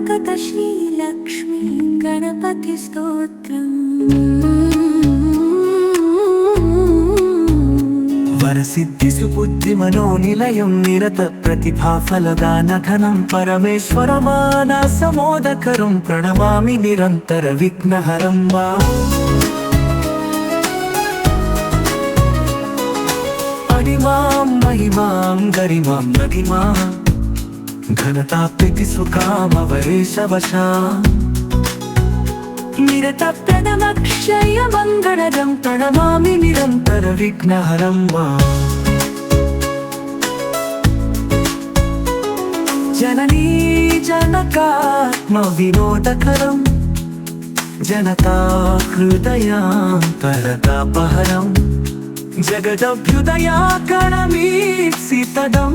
మరకత శ్రీలక్ష్మి గణపతి స్తోత్రం. వరసిద్ధి సుబుద్ధి మనోనిలయం నిరత ప్రతిభా ఫలదాన ఘనం పరమేశ్వరమాన సమోదకరం ప్రణమామి నిరంతర విఘ్నహరం వా. అడిమాం మహిమాం గరిమాం నదిమా. ఘనతాప్తి సుఖామవరేశవశా నిరత ప్రథమక్షయ మంగళదం ప్రణమామి నిరంతర విఘ్నహరం వా జననీ జనకాత్మ వినోదకరం. జనతా హృదయాంతరతాపహరం జగదభ్యుదయాకరమీప్సితదం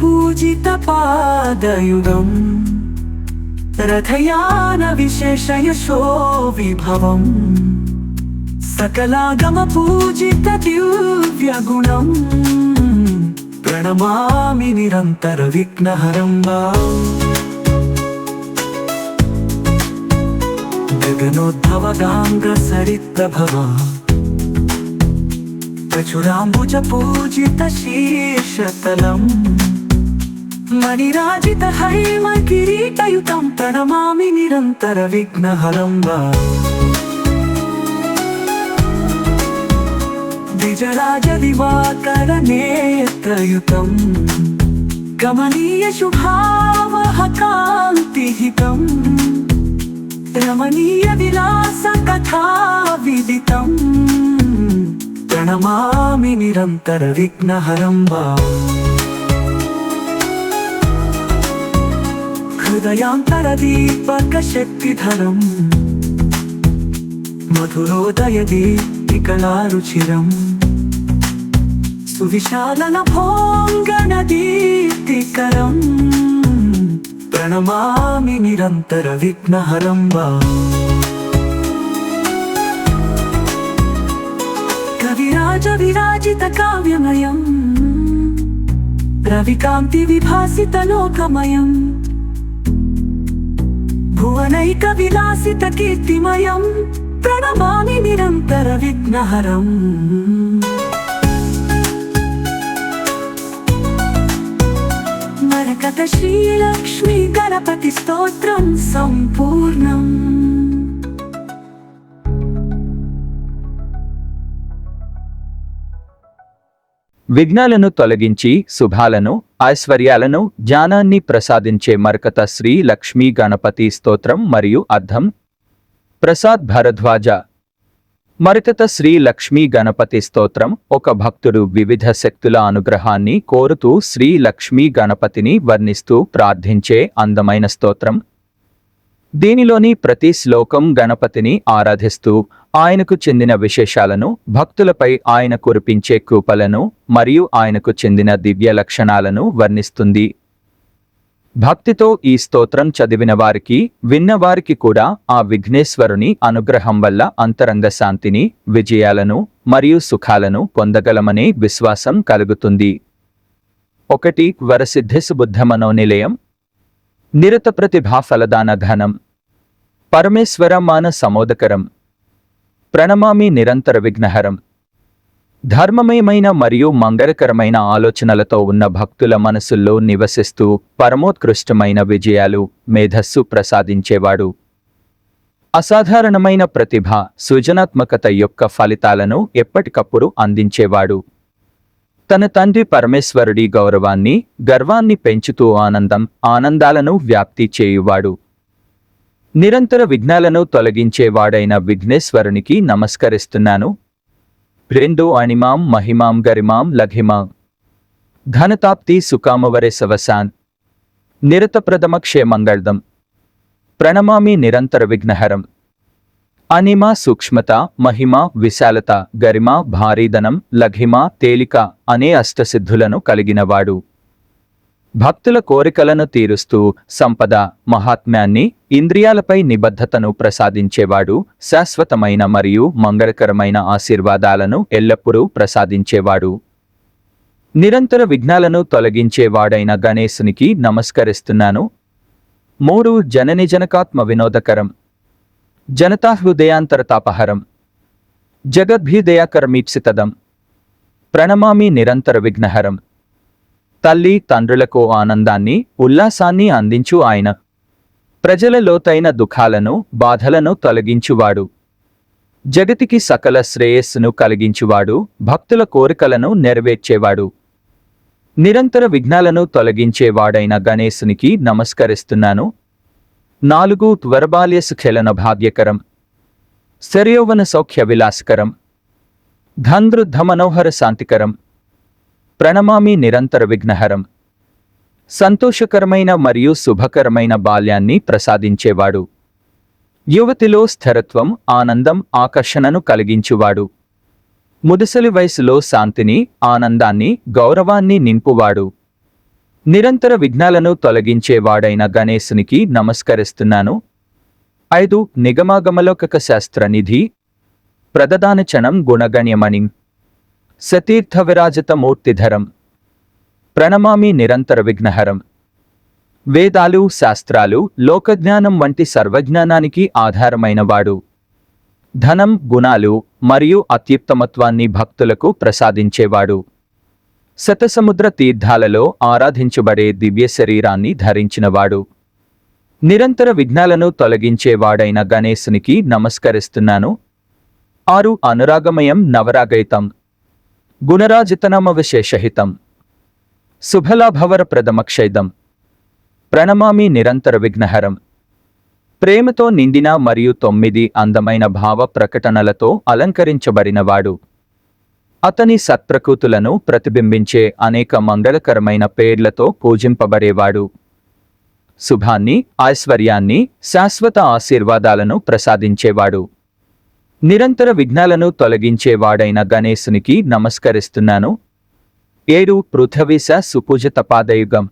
పూజిత పాదయుగం రథయాన విశేషయశో విభవం సకలాగమ పూజిత దివ్యగుణం ప్రణమామి నిరంతర విఘ్నహరం వా గగనోద్భవ గాంగ సరిత్రభవ ప్రచురాంబుజ పూజిత శీర్షతలం మణిరాజిత హైమ కిరీటయుతం ప్రణమామి నిరంతర విఘ్నహరం వా ద్విజరాజ దివాకర నేత్రయుతం గమనీయ శుభావహ కాంతిహితం రమణీయ విలాస కథా విదితం ప్రణమామి నిరంతర విఘ్నహరం వా హృదయాంతర దీపక శక్తిధరం మధురోదయ దీప్తికళారుచిరం సువిశాలన భోంగణ దీప్తికరం ప్రణమామి నిరంతర విఘ్నహరం వా. కవిరాజ విరాజిత కావ్యమయం. రవికాంతి విభాసిత లోకమయం. భువనైక విలాసిత కీర్తిమయం ప్రణమామి నిరంతర విఘ్నహరం. మరకత శ్రీలక్ష్మి గణపతి స్తోత్రం సంపూర్ణం. విఘ్నాలను తొలగించి శుభాలను ఐశ్వర్యాలను జ్ఞానాన్ని ప్రసాదించే మరకత శ్రీ లక్ష్మీ గణపతి స్తోత్రం మరియు అర్థం. ప్రసాద్ భరద్వాజ. మరకత శ్రీ లక్ష్మీ గణపతి స్తోత్రం. ఒక భక్తుడు వివిధ శక్తుల అనుగ్రహాన్ని కోరుతూ శ్రీ లక్ష్మీ గణపతిని వర్ణిస్తూ ప్రార్థించే అందమైన స్తోత్రం. దీనిలోని ప్రతి శ్లోకం గణపతిని ఆరాధిస్తూ ఆయనకు చెందిన విశేషాలను భక్తులపై ఆయన కురిపించే కృపలను మరియు ఆయనకు చెందిన దివ్య లక్షణాలను వర్ణిస్తుంది. భక్తితో ఈ స్తోత్రం చదివిన వారికి విన్నవారికి కూడా ఆ విఘ్నేశ్వరుని అనుగ్రహం వల్ల అంతరంగ శాంతిని విజయాలను మరియు సుఖాలను పొందగలమనే విశ్వాసం కలుగుతుంది. ఒకటి వరసిద్ధిసుబుద్ధ మనోనిలయం నిరత ప్రతిభా ఫలదాన ధనం. పరమేశ్వరమాన సమోదకరం. ప్రణమామి నిరంతర విఘ్నహరం. ధర్మమయమైన మరియు మంగళకరమైన ఆలోచనలతో ఉన్న భక్తుల మనసుల్లో నివసిస్తూ పరమోత్కృష్టమైన విజయాలు మేధస్సు ప్రసాదించేవాడు. అసాధారణమైన ప్రతిభ సృజనాత్మకత యొక్క ఫలితాలను ఎప్పటికప్పుడు అందించేవాడు. తన తండ్రి పరమేశ్వరుడి గౌరవాన్ని గర్వాన్ని పెంచుతూ ఆనందం ఆనందాలను వ్యాప్తి చేయువాడు. నిరంతర విఘ్నాలను తొలగించేవాడైన విఘ్నేశ్వరునికి నమస్కరిస్తున్నాను. రెండు అణిమాం మహిమాం గరిమాం లఘిమాం. ధనతాప్తి సుకామవరే సవసాన్ నిరతప్రథమ క్షేమంగళదం. ప్రణమామి నిరంతర విఘ్నహరం. అనిమ సూక్ష్మత మహిమ విశాలత గరిమ భారీధనం లఘిమ తేలిక అనే అష్టసిద్ధులను కలిగినవాడు. భక్తుల కోరికలను తీరుస్తూ సంపద మహాత్మ్యాన్ని ఇంద్రియాలపై నిబద్ధతను ప్రసాదించేవాడు శాశ్వతమైన మరియు మంగళకరమైన ఆశీర్వాదాలను ఎల్లప్పుడూ ప్రసాదించేవాడు. నిరంతర విఘ్నాలను తొలగించేవాడైన గణేశునికి నమస్కరిస్తున్నాను. మూడు జనని జనకాత్మ వినోదకరం. జనతా హృదయాంతరతాపహరం జగద్భీదయాకరమీప్సితదం ప్రణమామి నిరంతర విఘ్నహరం. తల్లి తండ్రులకు ఆనందాన్ని ఉల్లాసాన్ని అందించు ఆయన. ప్రజల లోతైన దుఃఖాలను బాధలను తొలగించువాడు. జగతికి సకల శ్రేయస్సును కలిగించువాడు భక్తుల కోరికలను నెరవేర్చేవాడు. నిరంతర విఘ్నాలను తొలగించేవాడైన గణేశునికి నమస్కరిస్తున్నాను. నాలుగు త్వరబాల్య సుఖేళన భాగ్యకరం శర్యోవన సౌఖ్య విలాసకరం ధందృద్ధ మనోహర శాంతికరం ప్రణమామి నిరంతర విఘ్నహరం. సంతోషకరమైన మరియు శుభకరమైన బాల్యాన్ని ప్రసాదించేవాడు. యువతిలో స్థిరత్వం ఆనందం ఆకర్షణను కలిగించువాడు. ముదుసలి వయసులో శాంతిని ఆనందాన్ని గౌరవాన్ని నింపువాడు. నిరంతర విఘ్నాలను తొలగించేవాడైన గణేశునికి నమస్కరిస్తున్నాను. ఐదు నిగమాగమలోకక శాస్త్ర నిధి ప్రదదానచనం గుణగణ్యమణి సతీర్థ విరాజిత మూర్తిధరం ప్రణమామి నిరంతర విఘ్నహరం. వేదాలు శాస్త్రాలు లోకజ్ఞానం వంటి సర్వజ్ఞానానికి ఆధారమైనవాడు. ధనం గుణాలు మరియు అత్యుత్తమత్వాన్ని భక్తులకు ప్రసాదించేవాడు. శతసముద్ర తీర్థాలలో ఆరాధించబడే దివ్య శరీరాన్ని ధరించినవాడు. నిరంతర విఘ్నాలను తొలగించేవాడైన గణేశునికి నమస్కరిస్తున్నాను. ఆరు అనురాగమయం నవరాగైతం. గుణరాజితనామ విశేషహితం శుభలాభవర ప్రథమక్షైదం ప్రణమామి నిరంతర విఘ్నహరం. ప్రేమతో నిండిన మరియు తొమ్మిది అందమైన భావ ప్రకటనలతో అలంకరించబడినవాడు. అతని సత్ప్రకృతులను ప్రతిబింబించే అనేక మంగళకరమైన పేర్లతో పూజింపబడేవాడు. శుభాన్ని ఐశ్వర్యాన్ని శాశ్వత ఆశీర్వాదాలను ప్రసాదించేవాడు. నిరంతర విఘ్నాలను తొలగించేవాడైన గణేశునికి నమస్కరిస్తున్నాను. ఏడు పృథవీశ సుపూజిత పాదయుగం.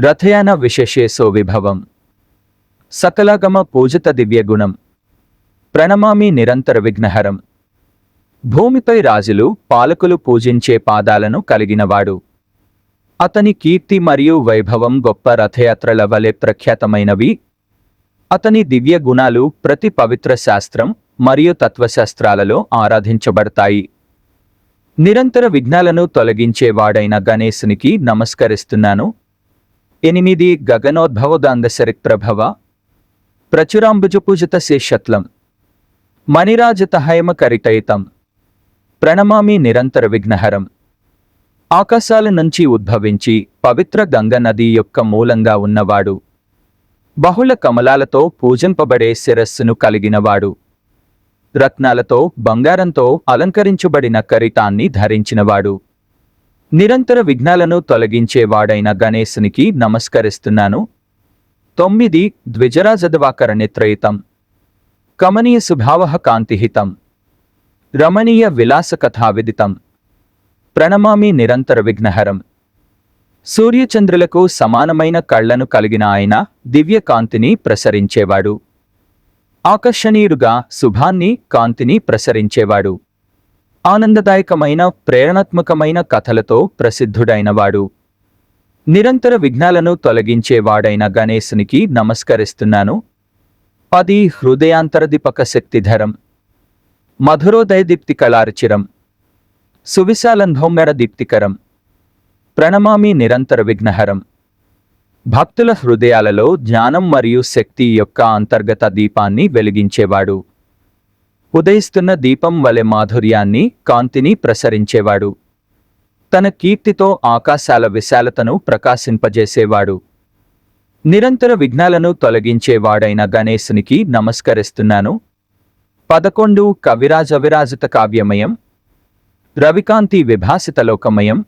రథయాన విశేషేశో విభవం. సకలాగమ పూజిత దివ్యగుణం. ప్రణమామి నిరంతర విఘ్నహరం. భూమిపై రాజులు పాలకులు పూజించే పాదాలను కలిగినవాడు. అతని కీర్తి మరియు వైభవం గొప్ప రథయాత్రల వలె ప్రఖ్యాతమైనవి. అతని దివ్య గుణాలు ప్రతి పవిత్ర శాస్త్రం మరియు తత్వశాస్త్రాలలో ఆరాధించబడతాయి. నిరంతర విఘ్నాలను తొలగించేవాడైన గణేశునికి నమస్కరిస్తున్నాను. ఎనిమిది గగనోద్భవదాందశరిక్ ప్రభవ ప్రచురాంబుజపూజిత శేషత్లం మణిరాజత హైమకరితయితం ప్రణమామి నిరంతర విఘ్నహరం. ఆకాశాల నుంచి ఉద్భవించి పవిత్ర గంగ నది యొక్క మూలంగా ఉన్నవాడు. బహుళ కమలాలతో పూజింపబడే శిరస్సును కలిగినవాడు. రత్నాలతో బంగారంతో అలంకరించబడిన కరితాన్ని ధరించినవాడు. నిరంతర విఘ్నాలను తొలగించేవాడైన గణేశునికి నమస్కరిస్తున్నాను. తొమ్మిది ద్విజరాజదవాకర నిత్రయితం. కమనీయ సుభావ కాంతిహితం. రమణీయ విలాస కథావిదితం ప్రణమామి నిరంతర విఘ్నహరం. సూర్యచంద్రులకు సమానమైన కళ్ళను కలిగిన ఆయన దివ్యకాంతిని ప్రసరించేవాడు. ఆకర్షణీయుడుగా శుభాన్ని కాంతిని ప్రసరించేవాడు. ఆనందదాయకమైన ప్రేరణాత్మకమైన కథలతో ప్రసిద్ధుడైనవాడు. నిరంతర విఘ్నాలను తొలగించేవాడైన గణేశునికి నమస్కరిస్తున్నాను. పది హృదయాంతరదీపక శక్తిధరం. మధురోదయ కళార్చిరం సువిశాలంధోంగర దీప్తికరం ప్రణమామి నిరంతర విఘ్నహరం. భక్తుల హృదయాలలో జ్ఞానం మరియు శక్తి యొక్క అంతర్గత దీపాన్ని వెలిగించేవాడు. ఉదయిస్తున్న దీపం వలె మాధుర్యాన్ని కాంతిని ప్రసరించేవాడు. తన కీర్తితో ఆకాశాల విశాలతను ప్రకాశింపజేసేవాడు. నిరంతర విఘ్నాలను తొలగించేవాడైన గణేశునికి నమస్కరిస్తున్నాను. పదకొండు కవిరాజ విరాజిత కావ్యమయం రవికాంతి విభాసిత లోకమయం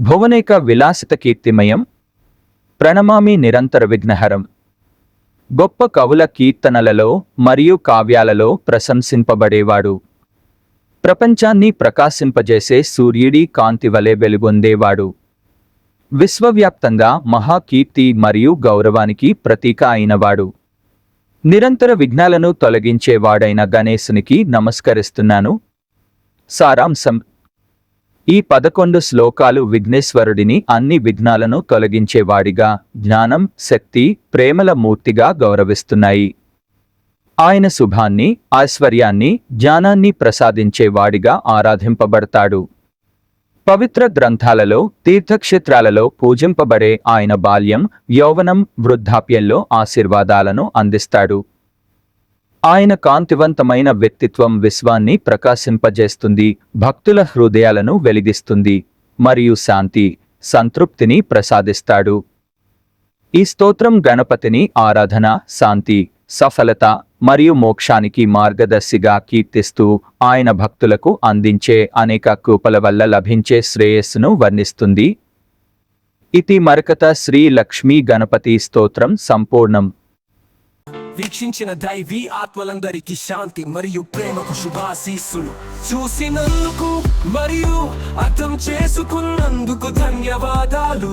భువనేక విలాసిత కీర్తిమయం ప్రణమామి నిరంతర విఘ్నహరం. గొప్ప కవుల కీర్తనలలో మరియు కావ్యాలలో ప్రశంసింపబడేవాడు. ప్రపంచాన్ని ప్రకాశింపజేసే సూర్యుడి కాంతి వలె వెలుగొందేవాడు. విశ్వవ్యాప్తంగా మహాకీర్తి మరియు గౌరవానికి ప్రతీక అయినవాడు. నిరంతర విఘ్నాలను తొలగించేవాడైన గణేశునికి నమస్కరిస్తున్నాను. సారాంశం. ఈ పదకొండు శ్లోకాలు విఘ్నేశ్వరుడిని అన్ని విఘ్నాలను తొలగించేవాడిగా జ్ఞానం శక్తి ప్రేమల మూర్తిగా గౌరవిస్తున్నాయి. ఆయన శుభాన్ని ఐశ్వర్యాన్ని జ్ఞానాన్ని ప్రసాదించేవాడిగా ఆరాధింపబడతాడు. పవిత్ర గ్రంథాలలో తీర్థక్షేత్రాలలో పూజింపబడే ఆయన బాల్యం యౌవనం వృద్ధాప్యంలో ఆశీర్వాదాలను అందిస్తాడు. ఆయన కాంతివంతమైన వ్యక్తిత్వం విశ్వాన్ని ప్రకాశింపజేస్తుంది భక్తుల హృదయాలను వెలిగిస్తుంది మరియు శాంతి సంతృప్తిని ప్రసాదిస్తాడు. ఈ స్తోత్రం గణపతిని ఆరాధన శాంతి సఫలత మరియు మోక్షానికి మార్గదర్శిగా కీర్తిస్తూ ఆయన భక్తులకు అందించే అనేక కృపల వల్ల లభించే శ్రేయస్సును వర్ణిస్తుంది. ఇది మరకత శ్రీ లక్ష్మీ గణపతి స్తోత్రం సంపూర్ణం. వీక్షించిన దైవీ ఆత్మలందరికీ శాంతి మరియు ప్రేమకు శుభాశీస్సులు. చూసినందుకు మరియు అర్థం చేసుకున్నందుకు ధన్యవాదాలు.